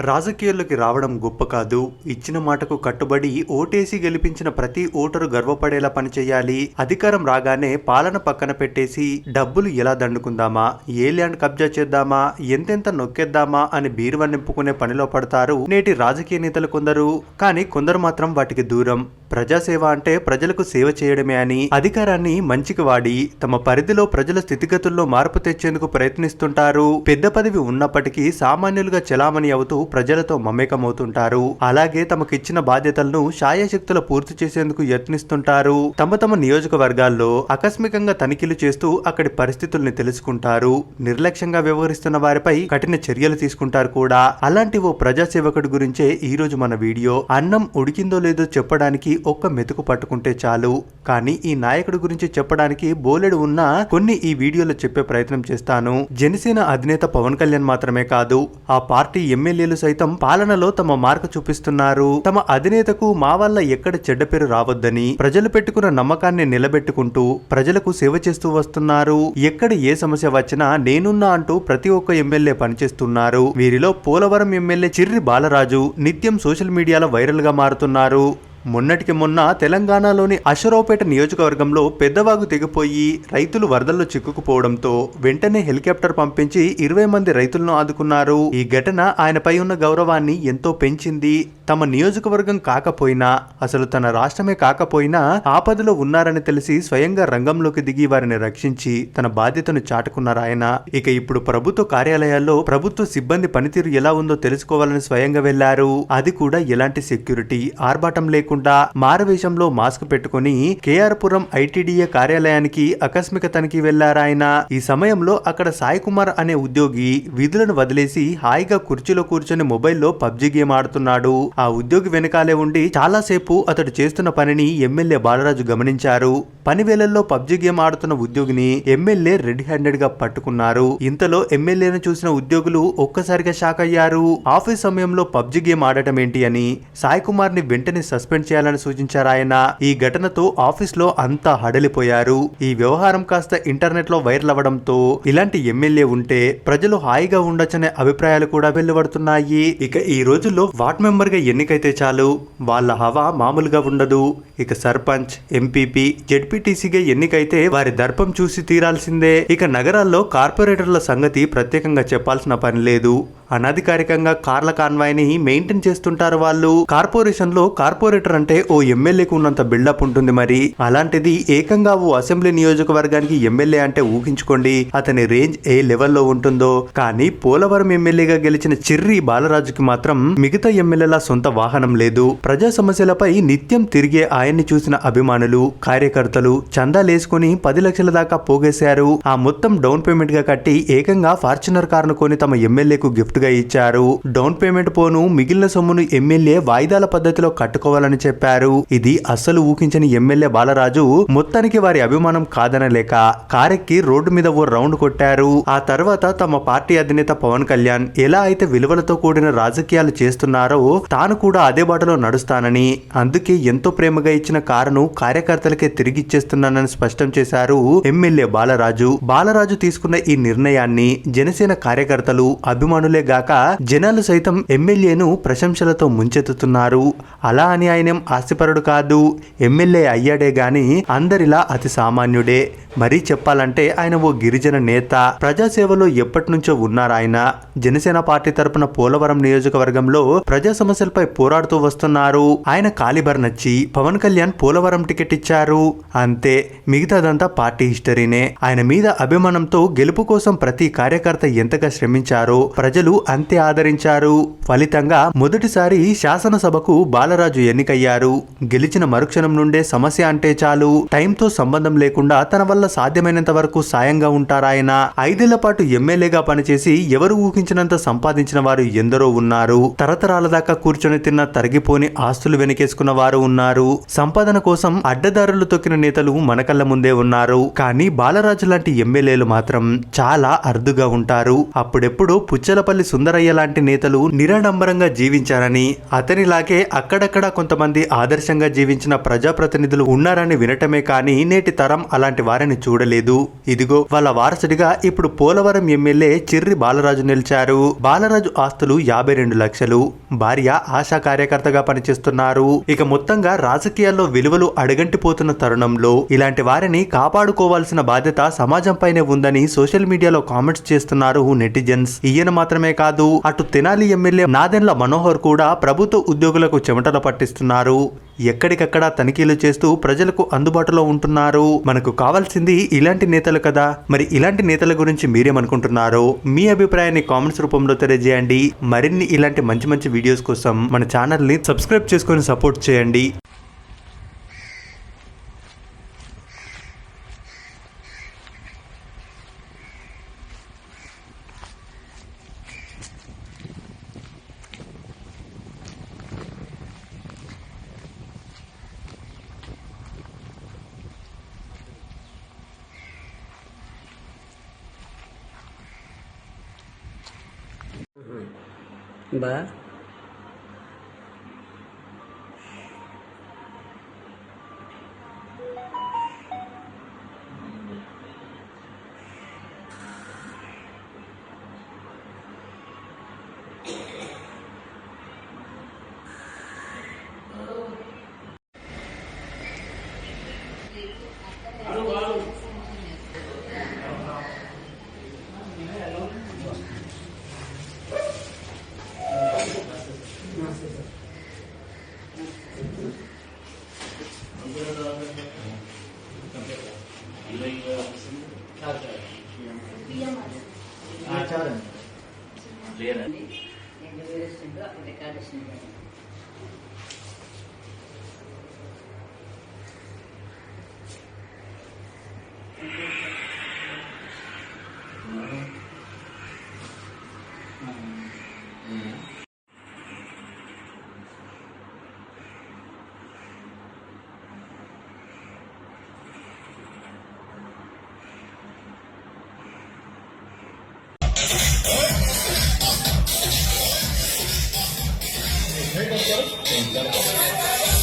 రాజకీయాల్లోకి రావడం గొప్ప కాదు. ఇచ్చిన మాటకు కట్టుబడి ఓటేసి గెలిపించిన ప్రతి ఓటరు గర్వపడేలా పనిచేయాలి అధికారం రాగానే పాలన పక్కన పెట్టేసి డబ్బులు ఎలా దండుకుందామా? ఏ ల్యాండ్ కబ్జా చేద్దామా? ఎంతెంత నొక్కేద్దామా? అని బీరువా నింపుకునే పనిలో పడతారు నేటి రాజకీయ నేతలు కొందరు. కానీ కొందరు మాత్రం వాటికి దూరం. ప్రజాసేవ అంటే ప్రజలకు సేవ చేయడమే అని అధికారాన్ని మంచికి వాడి తమ పరిధిలో ప్రజల స్థితిగతుల్లో మార్పు తెచ్చేందుకు ప్రయత్నిస్తుంటారు. పెద్ద పదవి ఉన్నప్పటికీ సామాన్యులుగా చెలామణి అవుతూ ప్రజలతో మమేకమవుతుంటారు. అలాగే తమకిచ్చిన బాధ్యతలను శాయశక్తుల పూర్తి చేసేందుకు యత్నిస్తుంటారు. తమ తమ నియోజకవర్గాల్లో ఆకస్మికంగా తనిఖీలు చేస్తూ అక్కడి పరిస్థితుల్ని తెలుసుకుంటారు. నిర్లక్ష్యంగా వ్యవహరిస్తున్న వారిపై కఠిన చర్యలు తీసుకుంటారు కూడా. అలాంటి ఓ ప్రజాసేవకుడి గురించే ఈ రోజు మన వీడియో. అన్నం ఉడికిందో లేదో చెప్పడానికి ఒక్క మెతుకు పట్టుకుంటే చాలు. కానీ ఈ నాయకుడి గురించి చెప్పడానికి బోలెడు ఉన్నా కొన్ని ఈ వీడియోలో చెప్పే ప్రయత్నం చేస్తాను. జనసేన అధినేత పవన్ కళ్యాణ్ మాత్రమే కాదు ఆ పార్టీ ఎమ్మెల్యేలు సైతం పాలనలో తమ మార్క చూపిస్తున్నారు. తమ అధినేతకు మా వల్ల ఎక్కడ చెడ్డ పేరు రావద్దని ప్రజలు పెట్టుకున్న నమ్మకాన్ని నిలబెట్టుకుంటూ ప్రజలకు సేవ చేస్తూ వస్తున్నారు. ఎక్కడ ఏ సమస్య వచ్చినా నేనున్నా అంటూ ప్రతి ఒక్క ఎమ్మెల్యే పనిచేస్తున్నారు. వీరిలో పోలవరం ఎమ్మెల్యే చిర్రి బాలరాజు నిత్యం సోషల్ మీడియాలో వైరల్గా మారుతున్నారు. మొన్నటికి మొన్న తెలంగాణలోని అశరావుపేట నియోజకవర్గంలో పెద్దవాగు తెగిపోయి రైతులు వరదల్లో చిక్కుకుపోవడంతో వెంటనే హెలికాప్టర్ పంపించి ఇరవై మంది రైతులను ఆదుకున్నారు. ఈ ఘటన ఆయనపై ఉన్న గౌరవాన్ని ఎంతో పెంచింది. తమ నియోజకవర్గం కాకపోయినా అసలు తన రాష్ట్రమే కాకపోయినా ఆపదలో ఉన్నారని తెలిసి స్వయంగా రంగంలోకి దిగి వారిని రక్షించి తన బాధ్యతను చాటుకున్నారు ఆయన. ఇక ఇప్పుడు ప్రభుత్వ కార్యాలయాల్లో ప్రభుత్వ సిబ్బంది పనితీరు ఎలా ఉందో తెలుసుకోవాలని స్వయంగా వెళ్ళారు. అది కూడా ఎలాంటి సెక్యూరిటీ ఆర్భాటం లేకుండా మారవేషంలో మాస్క్ పెట్టుకుని కేఆర్ పురం ఐటీడీఏ కార్యాలయానికి ఆకస్మిక తనిఖీ వెళ్ళారాయన. ఈ సమయంలో అక్కడ సాయి కుమార్ అనే ఉద్యోగి విధులను వదిలేసి హాయిగా కుర్చీలో కూర్చొని మొబైల్లో పబ్జి గేమ్ ఆడుతున్నాడు. ఆ ఉద్యోగి వెనకాలే ఉండి చాలాసేపు అతడు చేస్తున్న పనిని ఎమ్మెల్యే బాలరాజు గమనించారు. పని వేళల్లో పబ్జి గేమ్ ఆడుతున్న ఉద్యోగిని ఎమ్మెల్యే రెడ్ హ్యాండెడ్గా పట్టుకున్నారు. ఇంతలో ఎమ్మెల్యేను చూసిన ఉద్యోగులు ఒక్కసారిగా షాక్ అయ్యారు. ఆఫీస్ సమయంలో పబ్జి గేమ్ ఆడటం ఏంటి అని సాయి కుమార్ని వెంటనే సస్పెండ్ చేయాలని సూచించారు ఆయన. ఈ ఘటనతో ఆఫీస్లో అంతా హడలిపోయారు. ఈ వ్యవహారం కాస్త ఇంటర్నెట్లో వైరల్ అవ్వడంతో ఇలాంటి ఎమ్మెల్యే ఉంటే ప్రజలు హాయిగా ఉండొచ్చనే అభిప్రాయాలు కూడా వెలువడుతున్నాయి ఇక ఈ రోజుల్లో వార్డ్ మెంబర్గా ఎన్నికైతే చాలు వాళ్ళ హవా మామూలుగా ఉండదు. ఇక సర్పంచ్ ఎంపీపీ జెడ్పీటీసీగా ఎన్నికైతే వారి దర్పం చూసి తీరాల్సిందే. ఇక నగరాల్లో కార్పొరేటర్ల సంగతి ప్రత్యేకంగా చెప్పాల్సిన పని లేదు. అనధికారికంగా కార్ల కాన్వాయ్ని మెయింటైన్ చేస్తుంటారు వాళ్ళు. కార్పొరేషన్లో కార్పొరేటర్ అంటే ఓ ఎమ్మెల్యేకు ఉన్నంత బిల్డప్ ఉంటుంది మరి. అలాంటిది ఏకంగా ఓ అసెంబ్లీ నియోజకవర్గానికి ఎమ్మెల్యే అంటే ఊహించుకోండి అతని రేంజ్ ఏ లెవెల్లో ఉంటుందో. కానీ పోలవరం ఎమ్మెల్యేగా గెలిచిన చిర్రి బాలరాజుకి మాత్రం మిగతా ఎమ్మెల్యేల సొంత వాహనం లేదు. ప్రజా సమస్యలపై నిత్యం తిరిగే ఆయన్ని చూసిన అభిమానులు కార్యకర్తలు చందాలేసుకుని పది లక్షల దాకా పోగేశారు. ఆ మొత్తం డౌన్ పేమెంట్గా కట్టి ఏకంగా ఫార్చునర్ కారును కొని తమ ఎమ్మెల్యేకు గిఫ్ట్ గా ఇచ్చారు. డౌన్ పేమెంట్ పోను మిగిలిన సొమ్మును ఎమ్మెల్యే వాయిదాల పద్ధతిలో కట్టుకోవాలని చెప్పారు. ఇది అస్సలు ఊహించని ఎమ్మెల్యే బాలరాజు మొత్తానికి వారి అభిమానం కాదనలేక కారెక్కి రోడ్డు మీద ఓ రౌండ్ కొట్టారు. ఆ తర్వాత తమ పార్టీ అధినేత పవన్ కళ్యాణ్ ఎలా అయితే విలువలతో కూడిన రాజకీయాలు చేస్తున్నారో తాను కూడా అదే బాటలో నడుస్తానని అందుకే ఎంతో ప్రేమగా ఇచ్చిన కారును కార్యకర్తలకే తిరిగిచ్చేస్తున్నానని స్పష్టం చేశారు ఎమ్మెల్యే బాలరాజు. బాలరాజు తీసుకున్న ఈ నిర్ణయాన్ని జనసేన కార్యకర్తలు అభిమానులే గాక జనాలు సైతం ఎమ్మెల్యేను ప్రశంసలతో ముంచెత్తుతున్నారు. అలా అని ఆయనేం ఆస్తిపరుడు కాదు. ఎమ్మెల్యే అయ్యాడే గాని అందరిలా అతి సామాన్యుడే. మరీ చెప్పాలంటే ఆయన ఓ గిరిజన నేత. ప్రజాసేవలో ఎప్పటి నుంచో ఉన్నారాయన జనసేన పార్టీ తరపున పోలవరం నియోజకవర్గంలో ప్రజా సమస్యలపై పోరాడుతూ వస్తున్నారు. ఆయన కాలిబర్ నచ్చి పవన్ కళ్యాణ్ పోలవరం టికెట్ ఇచ్చారు. అంతే మిగతాదంతా పార్టీ హిస్టరీనే. ఆయన మీద అభిమానంతో గెలుపు కోసం ప్రతి కార్యకర్త ఎంతగా శ్రమించారో ప్రజలు అంతే ఆదరించారు. ఫలితంగా మొదటిసారి శాసనసభకు బాలరాజు ఎన్నికయ్యారు. గెలిచిన మరుక్షణం నుండే సమస్య అంటే చాలు. టైంతో సంబంధం లేకుండా తన వల్ల సాధ్యమైనంత వరకు సాయంగా ఉంటారాయన. ఐదేళ్ళ పాటు ఎమ్మెల్యేగా పనిచేసి ఎవరు ఊహించినంత సంపాదించిన వారు ఎందరో ఉన్నారు. తరతరాల దాకా కూర్చొని తిన్న తరిగిపోని ఆస్తులు వెనకేసుకున్న వారు ఉన్నారు. సంపాదన కోసం అడ్డదారులు తొక్కిన నేతలు మనకళ్ళ ముందే ఉన్నారు. కానీ బాలరాజు లాంటి ఎమ్మెల్యేలు మాత్రం చాలా అరుదుగా ఉంటారు. అప్పుడెప్పుడు పుచ్చలపల్లి సుందరయ్య లాంటి నేతలు నిరాడంబరంగా జీవించారని అతనిలాగే అక్కడక్కడ కొంతమంది ఆదర్శంగా జీవించిన ప్రజాప్రతినిధులు ఉన్నారని వినటమే కానీ నేటి తరం అలాంటి వారిని చూడలేదు. ఇదిగో వాళ్ళ వారసుడిగా ఇప్పుడు పోలవరం ఎమ్మెల్యే చిర్రి బాలరాజు నిలిచారు. బాలరాజు ఆస్తులు యాభై రెండు లక్షలు. భార్య ఆశా కార్యకర్తగా పనిచేస్తున్నారు. ఇక మొత్తంగా రాజకీయాల్లో విలువలు అడగంటిపోతున్న తరుణంలో ఇలాంటి వారిని కాపాడుకోవాల్సిన బాధ్యత సమాజంపైనే ఉందని సోషల్ మీడియాలో కామెంట్స్ చేస్తున్నారు నెటిజన్స్. ఈయన మాత్రమే కాదు. అటు తెనాలి ఎమ్మెల్యే నాదెండ్ల మనోహర్ కూడా ప్రభుత్వ ఉద్యోగులకు చెమటలు పట్టిస్తున్నారు. ఎక్కడికక్కడ తనిఖీలు చేస్తూ ప్రజలకు అందుబాటులో ఉంటున్నారు. మనకు కావాల్సింది ఇలాంటి నేతలు కదా. మరి ఇలాంటి నేతల గురించి మీరేమనుకుంటున్నారో? మీ అభిప్రాయాన్ని కామెంట్స్ రూపంలో తెలియజేయండి. మరిన్ని ఇలాంటి మంచి మంచి వీడియోస్ కోసం మన ఛానల్ని సబ్స్క్రైబ్ చేసుకొని సపోర్ట్ చేయండి. Bah. రెండు Thank you.